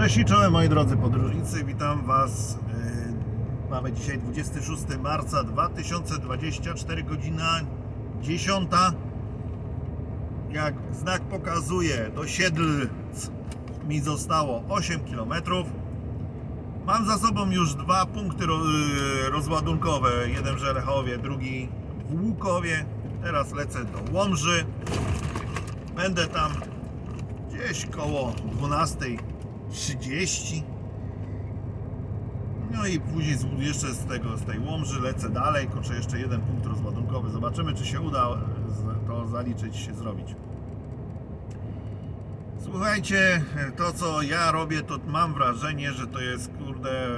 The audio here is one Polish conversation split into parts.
Cześć i czołem moi drodzy podróżnicy, witam Was. Yy, Mamy dzisiaj 26 marca 2024, godzina 10. Jak znak pokazuje, do Siedlc mi zostało 8 km. Mam za sobą już dwa punkty yy, rozładunkowe, jeden w Żerechowie, drugi w Łukowie. Teraz lecę do Łomży. Będę tam gdzieś koło 12.30. No i później jeszcze z tego, z tej Łomży lecę dalej, kurczę jeszcze jeden punkt rozładunkowy. Zobaczymy, czy się uda to zaliczyć, się zrobić. Słuchajcie, to co ja robię, to mam wrażenie, że to jest kurde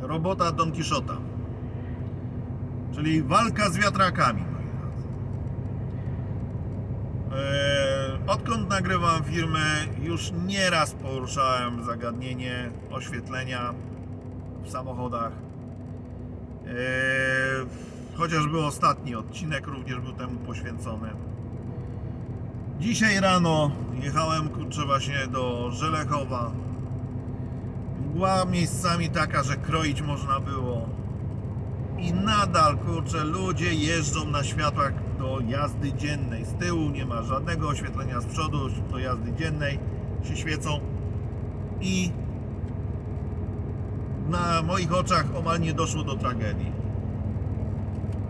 robota Don Quixota. Czyli walka z wiatrakami. moi drodzy. Eee, Odkąd nagrywam filmy, już nieraz poruszałem zagadnienie oświetlenia w samochodach. Eee, Chociażby ostatni odcinek również był temu poświęcony. Dzisiaj rano jechałem kurczę właśnie do Żelechowa. Mgła miejscami taka, że kroić można było. I nadal kurczę ludzie jeżdżą na światłach do jazdy dziennej. Z tyłu nie ma żadnego oświetlenia, z przodu do jazdy dziennej się świecą. I na moich oczach omal nie doszło do tragedii.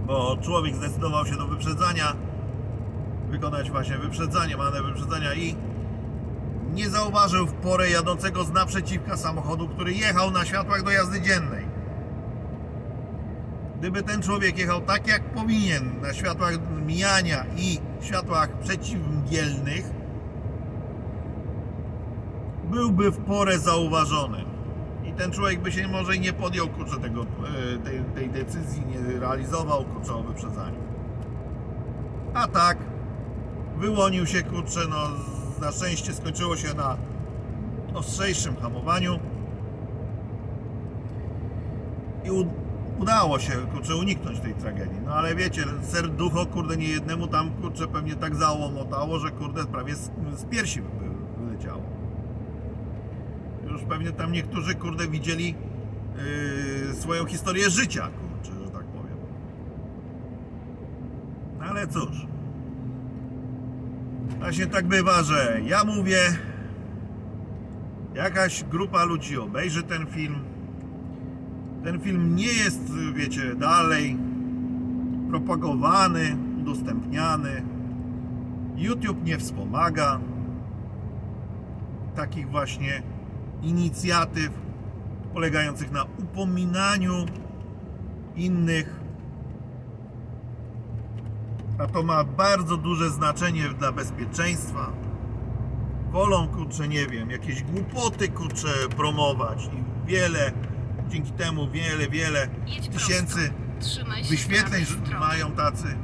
Bo człowiek zdecydował się do wyprzedzania, wykonać właśnie wyprzedzanie, manewr wyprzedzania i nie zauważył w porę jadącego z naprzeciwka samochodu, który jechał na światłach do jazdy dziennej. Gdyby ten człowiek jechał tak jak powinien na światłach mijania i światłach przeciwmgielnych, byłby w porę zauważony. I ten człowiek by się może nie podjął kurczę, tego, e, tej, tej decyzji, nie realizował kurczę o wyprzedzaniu. A tak, wyłonił się kurczę, no na szczęście skończyło się na ostrzejszym hamowaniu i udało się kurczę uniknąć tej tragedii. No ale wiecie, serducho kurde nie jednemu tam kurczę pewnie tak załomotało, że kurde prawie z, z piersi wyleciało. Już pewnie tam niektórzy kurde widzieli yy, swoją historię życia, kurczę, że tak powiem. No ale cóż. Właśnie tak bywa, że ja mówię, jakaś grupa ludzi obejrzy ten film. Ten film nie jest, wiecie, dalej propagowany, udostępniany. YouTube nie wspomaga takich właśnie inicjatyw polegających na upominaniu innych. A to ma bardzo duże znaczenie dla bezpieczeństwa. Wolą, kurczę, nie wiem, jakieś głupoty, kurczę, promować i wiele, dzięki temu wiele, wiele tysięcy wyświetleń mają tacy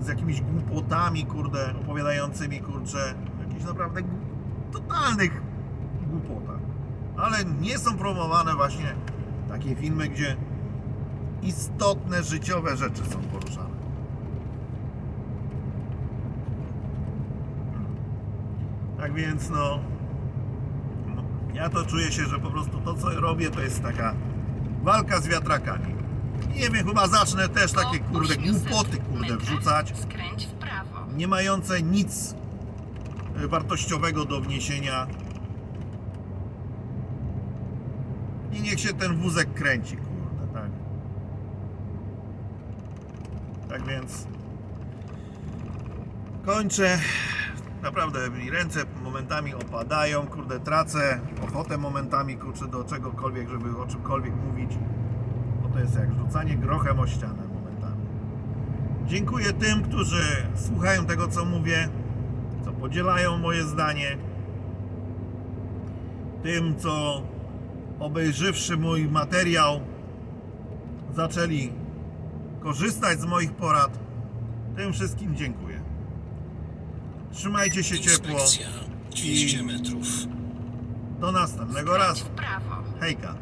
z jakimiś głupotami, kurde, opowiadającymi, kurczę, jakichś naprawdę totalnych głupotach. Ale nie są promowane właśnie takie filmy, gdzie istotne życiowe rzeczy są poruszane. Tak więc no, no ja to czuję się, że po prostu to co robię to jest taka walka z wiatrakami. Nie wiem, chyba zacznę też takie kurde 800 głupoty kurde wrzucać, Skręć w prawo. nie mające nic e, wartościowego do wniesienia. I niech się ten wózek kręci, kurde, tak. Tak więc kończę. Naprawdę mi ręce momentami opadają, kurde, tracę ochotę momentami, kurczę, do czegokolwiek, żeby o czymkolwiek mówić. Bo to jest jak rzucanie grochem o ścianę momentami. Dziękuję tym, którzy słuchają tego, co mówię, co podzielają moje zdanie. Tym, co obejrzywszy mój materiał, zaczęli korzystać z moich porad. Tym wszystkim dziękuję. Trzymajcie się ciepło. Inspekcja 200 metrów. Do następnego razu. prawo. Hejka.